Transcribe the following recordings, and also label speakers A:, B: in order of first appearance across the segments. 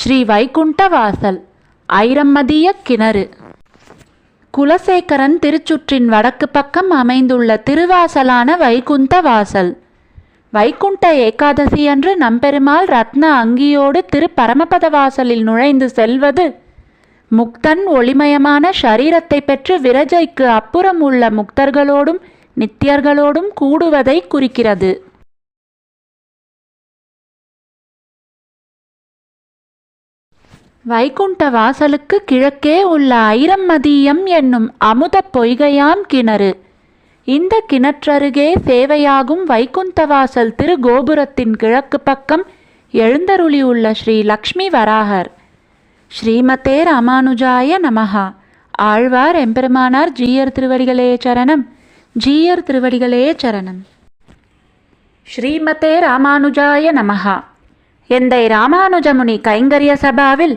A: ஸ்ரீ வைகுண்ட வாசல் ஐரம்மதிய கிணறு. குலசேகரன் திருச்சுற்றின் வடக்கு பக்கம் அமைந்துள்ள திருவாசலான வைகுந்த வாசல் வைகுண்ட ஏகாதசி அன்று நம்பெருமாள் ரத்ன அங்கியோடு திரு பரமபத வாசலில் நுழைந்து செல்வது முக்தன் ஒளிமயமான ஷரீரத்தை பெற்று விரஜைக்கு அப்புறம் உள்ள முக்தர்களோடும் நித்தியர்களோடும் கூடுவதை குறிக்கிறது. வைகுண்ட வாசலுக்கு கிழக்கே உள்ள ஐரம்மதியம் என்னும் அமுத பொய்கையாம் கிணறு. இந்த கிணற்றருகே சேவையாகும் வைகுந்தவாசல் திரு கோபுரத்தின் கிழக்கு பக்கம் எழுந்தருளியுள்ள ஸ்ரீ லக்ஷ்மி வராகர். ஸ்ரீமதே ராமானுஜாய நமஹா. ஆழ்வார் எம்பெருமானார் ஜீயர் திருவடிகளே சரணம். ஜீயர் திருவடிகளே சரணம். ஸ்ரீமதே ராமானுஜாய நமஹா. எந்தை ராமானுஜமுனி கைங்கரிய சபாவில்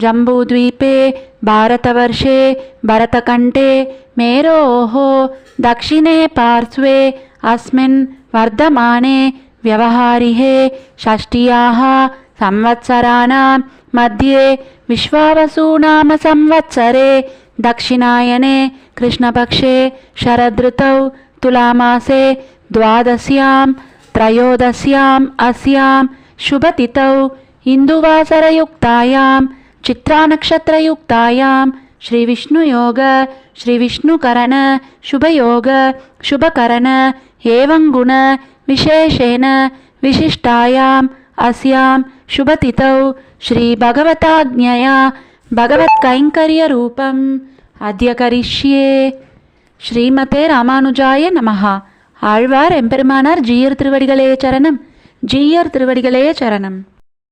A: जम्बूद्वीपे भारतवर्षे भरतकण्ठे मेरोः दक्षिणे पार्श्वे अस्मिन् वर्धमाने व्यवहारिहे षष्ट्याः संवत्सराणां मध्ये विश्वावसुनाम संवत्सरे दक्षिणायने कृष्णपक्षे शरदृतौ तुलामासे द्वादश्यां त्रयोदश्याम् अस्यां शुभतिथौ इन्दुवासरयुक्तायां चित्रानक्षत्रयुक्तायां श्रीविष्णुयोग श्रीविष्णुकरण शुभयोग शुभकरण एवं गुण विशेषेण विशिष्टायाम् अस्यां शुभतिथौ श्रीभगवताज्ञया भगवत्कैङ्कर्यरूपम् अद्य करिष्ये ஸ்ரீமதே ராமானுஜாய நமஹா ஆழ்வார் எம்பெருமானார் ஜீயர் திருவடிகளே சரணம் ஜீயர் திருவடிகளே சரணம்